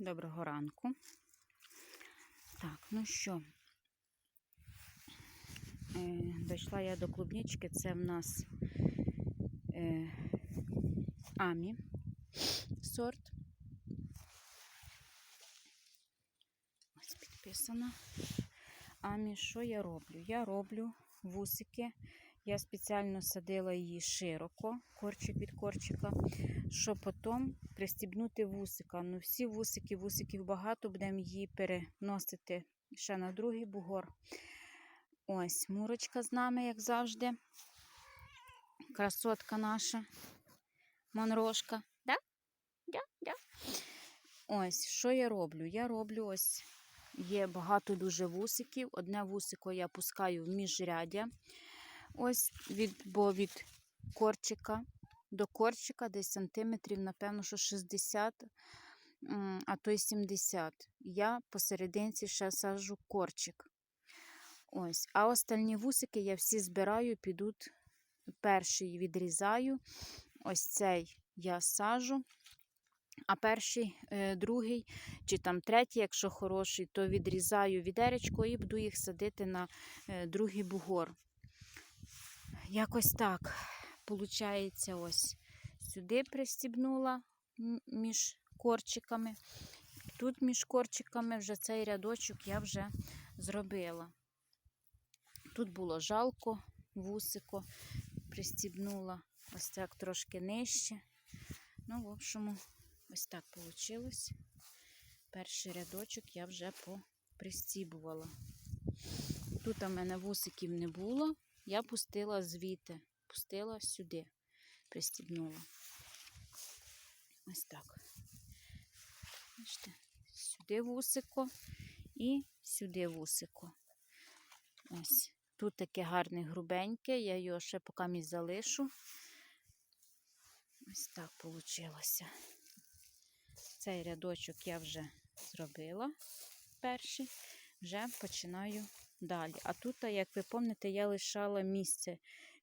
Доброго ранку. Так, ну що, е, дійшла я до клубнички. Це в нас е, Амі сорт. Ось підписано. Амі, що я роблю? Я роблю вусики. Я спеціально садила її широко, корчик від корчика, щоб потім пристібнути вусика. Ну, всі вусики, вусиків багато, будемо її переносити ще на другий бугор. Ось мурочка з нами, як завжди. Красотка наша. Монрошка. Да? Да, да. Ось, що я роблю? Я роблю ось. Є багато дуже вусиків. Одне вусико я пускаю в міжряддя. Ось від, бо від корчика до корчика десь сантиметрів, напевно, що 60, а то й 70. Я посерединці ще саджу корчик. Ось. А остальні вусики я всі збираю, підуть. Перший відрізаю. Ось цей я сажу. А перший, е, другий чи там третій, якщо хороший, то відрізаю відеречко і буду їх садити на е, другий бугор. Якось так. Получається, ось сюди пристібнула між корчиками. Тут між корчиками вже цей рядочок я вже зробила. Тут було жалко, вусико пристібнула ось так трошки нижче. Ну, в общем, ось так вийшло. Перший рядочок я вже попристібувала. Тут у мене вусиків не було, я пустила звідти, пустила сюди, пристібнула. Ось так. Бачите, сюди вусико і сюди вусико. Ось. Тут таке гарне грубеньке, я його ще поки місь залишу. Ось так вийшло. Цей рядочок я вже зробила перший, вже починаю далі. А тут, як ви пам'ятаєте, я лишала місце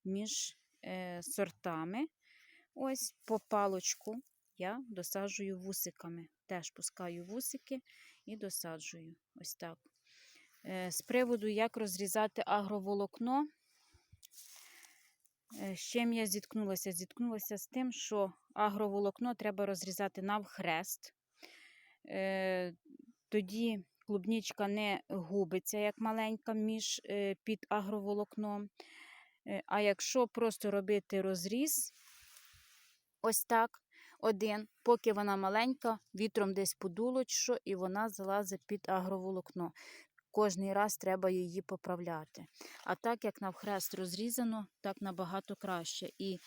між е, сортами. Ось по палочку я досаджую вусиками. Теж пускаю вусики і досаджую. Ось так. Е, з приводу, як розрізати агроволокно. Е, З чим я зіткнулася? Зіткнулася з тим, що агроволокно треба розрізати навхрест. Е, Тоді клубнічка не губиться, як маленька між е, під агроволокном. Е, А якщо просто робити розріз, ось так, один, поки вона маленька, вітром десь подуло, що, і вона залазить під агроволокно. Кожний раз треба її поправляти. А так, як навхрест розрізано, так набагато краще. І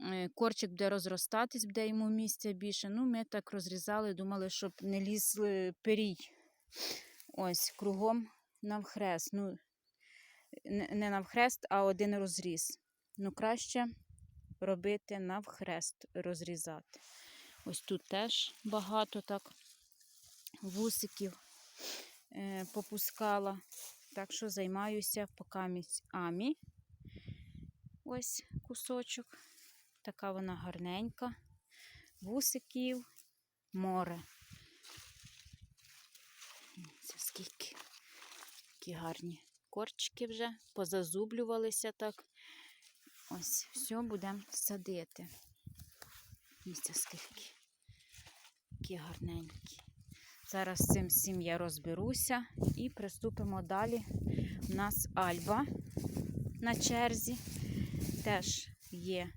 е, корчик буде розростатись, буде йому місця більше. Ну, ми так розрізали, думали, щоб не лізли перій. Ось, кругом навхрест. Ну, не навхрест, а один розріз. Ну, краще робити навхрест, розрізати. Ось тут теж багато так вусиків е, попускала. Так що займаюся покамість амі. Ось кусочок. Така вона гарненька. Вусиків, море. Це скільки такі гарні корчики вже позазублювалися так. Ось, все будемо садити. Дивіться, скільки. Такі гарненькі. Зараз цим всім я розберуся і приступимо далі. У нас альба на черзі. Теж є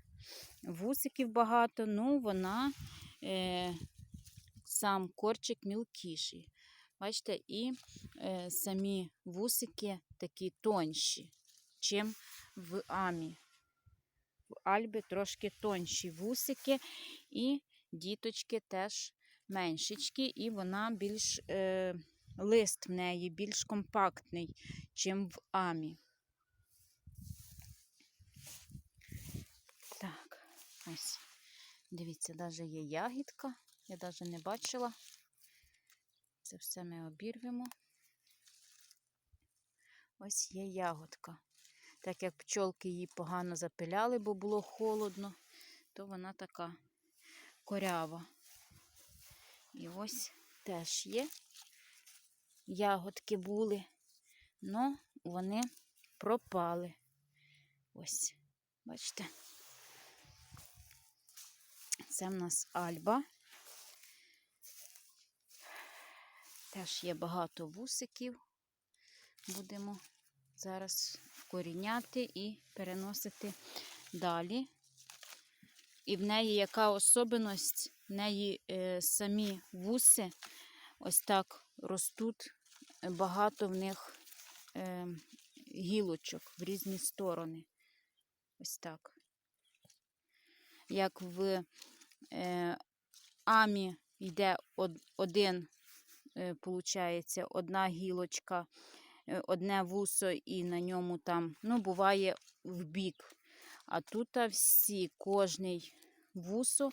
вусиків багато, ну вона е, сам корчик мілкіший. Бачите, і е, самі вусики такі тонші, чим в амі. В альбі трошки тонші вусики, і діточки теж меншечки, і вона більш е, лист в неї більш компактний, чим в амі. Так, ось. Дивіться, навіть є ягідка. Я навіть не бачила. Це все ми обірвемо. Ось є ягодка. Так як пчолки її погано запиляли, бо було холодно, то вона така корява. І ось теж є. Ягодки були, але вони пропали. Ось, бачите. Це в нас альба. Теж є багато вусиків. Будемо зараз вкоріняти і переносити далі. І в неї яка особливість? В неї е, самі вуси ось так ростуть, багато в них е, гілочок в різні сторони. Ось так. Як в е, амі йде од, один, е, получається, одна гілочка, е, одне вусо, і на ньому там, ну, буває в бік. А тут всі, кожний вусо,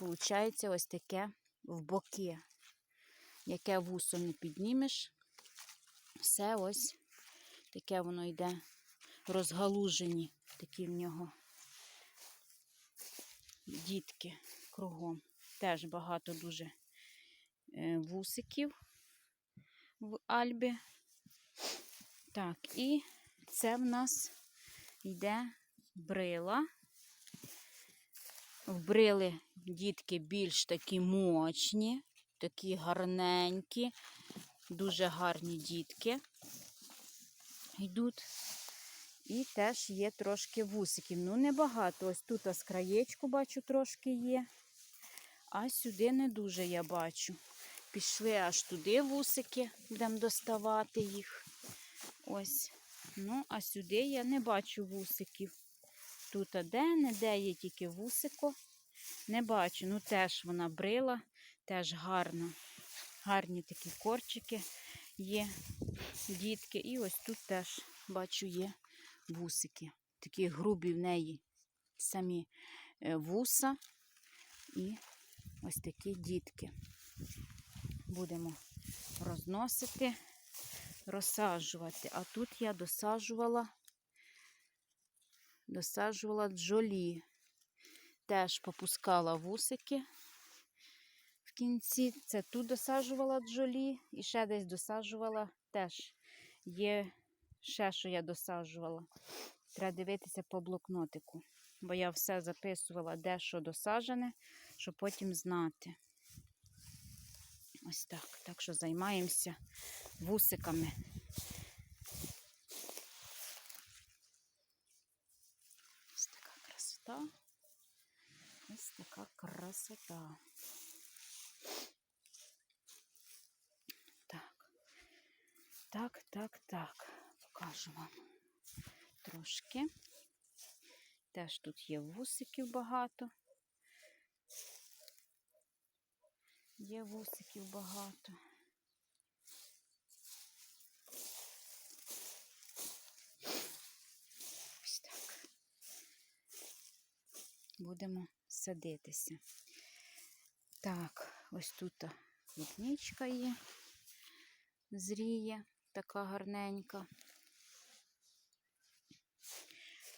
виходить ось таке в боки. Яке вусо не піднімеш, все ось таке воно йде розгалужені, такі в нього дітки кругом. Теж багато дуже вусиків в Альбі. Так, і це в нас йде брила. В брили дітки більш такі мощні, такі гарненькі, дуже гарні дітки йдуть. І теж є трошки вусиків. Ну, небагато. Ось тут з краєчку бачу трошки є. А сюди не дуже я бачу. Пішли аж туди вусики, будемо доставати їх. Ось. Ну, а сюди я не бачу вусиків. Тут де-не-де є тільки вусико. Не бачу. Ну, теж вона брила, теж гарно. Гарні такі корчики є, дітки. І ось тут теж бачу є вусики. Такі грубі в неї самі е, вуса і ось такі дітки. Будемо розносити, розсаджувати. А тут я досаджувала, досаджувала джолі. Теж попускала вусики в кінці. Це тут досаджувала джолі і ще десь досаджувала теж. Є ще, що я досаджувала. Треба дивитися по блокнотику, бо я все записувала, де що досаджене, щоб потім знати. Ось так. Так що займаємося вусиками. Ось така красота. Ось така красота. Так. Так, так, так. Покажу вам трошки. Теж тут є вусиків багато. Є вусиків багато. Ось так. Будемо садитися. Так, ось тут клубничка є, зріє, така гарненька.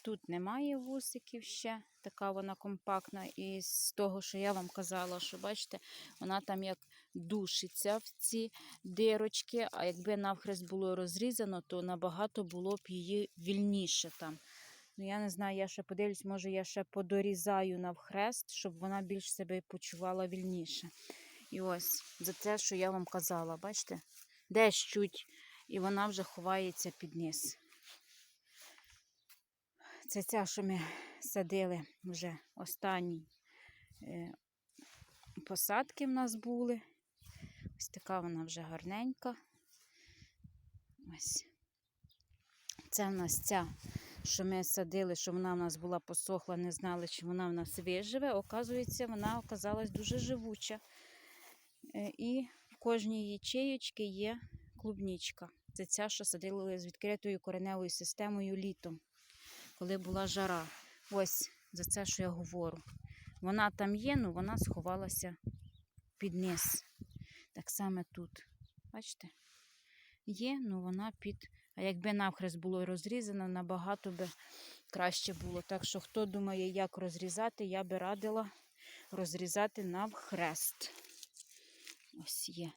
Тут немає вусиків ще, така вона компактна. І з того, що я вам казала, що бачите, вона там як душиться в ці дирочки, а якби навхрест було розрізано, то набагато було б її вільніше там. Ну, я не знаю, я ще подивлюсь, може, я ще подорізаю навхрест, щоб вона більш себе почувала вільніше. І ось за те, що я вам казала, бачите? Десь чуть, і вона вже ховається під низ. Це ця, що ми садили вже останні е, посадки в нас були. Ось така вона вже гарненька. Ось. Це в нас ця, що ми садили, що вона в нас була посохла, не знали, чи вона в нас виживе. Оказується, вона оказалась дуже живуча. Е, І в кожній ячеєчці є клубнічка. Це ця, що садили з відкритою кореневою системою літом коли була жара. Ось за це, що я говорю. Вона там є, але вона сховалася під низ. Так само тут. Бачите? Є, але вона під. А якби навхрест було розрізано, набагато би краще було. Так що, хто думає, як розрізати, я би радила розрізати навхрест. Ось є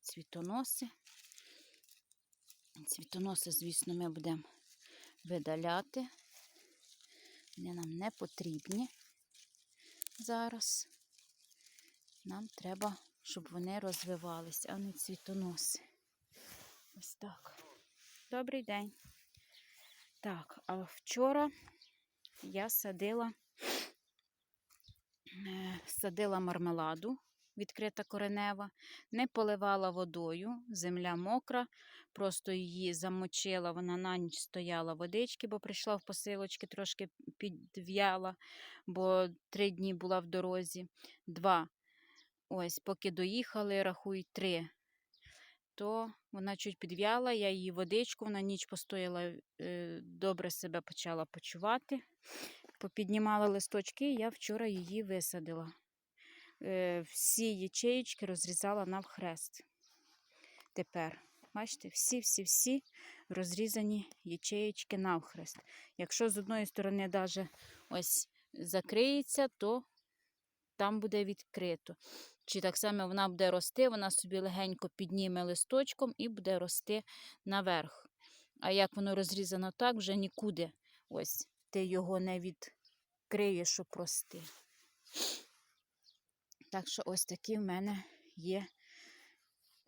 цвітоноси. Цвітоноси, звісно, ми будемо видаляти. Вони нам не потрібні зараз. Нам треба, щоб вони розвивались, а не цвітоноси. Ось так. Добрий день. Так, а вчора я садила, е, садила мармеладу, відкрита коренева, не поливала водою, земля мокра, просто її замочила, вона на ніч стояла водички, бо прийшла в посилочки, трошки підв'яла, бо три дні була в дорозі. Два. Ось, поки доїхали, рахуй три. То вона чуть підв'яла, я її водичку, вона ніч постояла, е, добре себе почала почувати. Попіднімала листочки, я вчора її висадила. Е, всі ячеїчки розрізала навхрест. Тепер, бачите, всі-всі-всі розрізані ячеїчки навхрест. Якщо з одної сторони даже ось закриється, то там буде відкрито. Чи так само вона буде рости, вона собі легенько підніме листочком і буде рости наверх. А як воно розрізано так, вже нікуди. Ось ти його не відкриєш, щоб рости. Так що ось такі в мене є,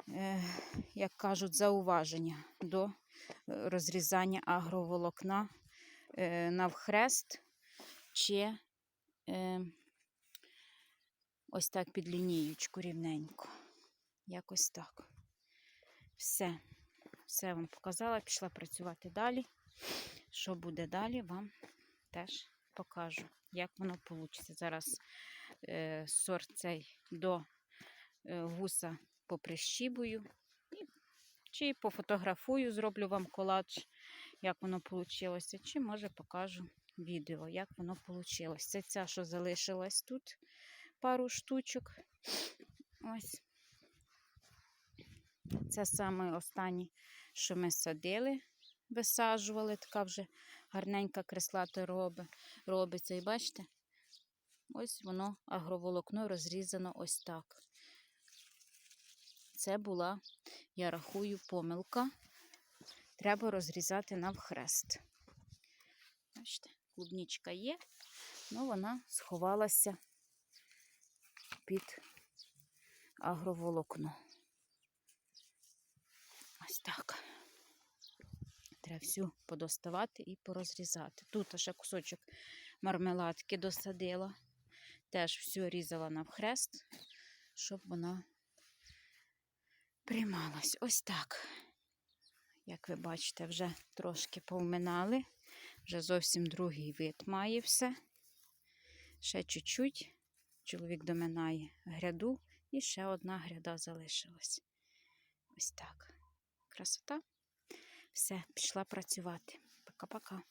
е, як кажуть, зауваження до е, розрізання агроволокна е, навхрест чи ось так під лінієчку рівненько. Якось так. Все. Все вам показала, пішла працювати далі. Що буде далі, вам теж покажу, як воно вийде. Зараз сорт цей до е, гуса поприщібую. Чи пофотографую, зроблю вам колаж, як воно вийшло, чи може покажу відео, як воно вийшло. Це ця, що залишилась тут, пару штучок. Ось. Це саме останні, що ми садили, висаджували, така вже гарненька креслата роби, робиться. І бачите, ось воно агроволокно розрізано ось так. Це була, я рахую, помилка. Треба розрізати навхрест. Бачите, клубнічка є, але вона сховалася під агроволокно. Ось так. Треба всю подоставати і порозрізати. Тут ще кусочок мармеладки досадила. Теж все різала навхрест, щоб вона приймалась. Ось так. Як ви бачите, вже трошки повминали. Вже зовсім другий вид має все. Ще чуть-чуть. Чоловік доминає гряду, і ще одна гряда залишилась. Ось так. Красота. Все, пішла працювати. Пока-пока.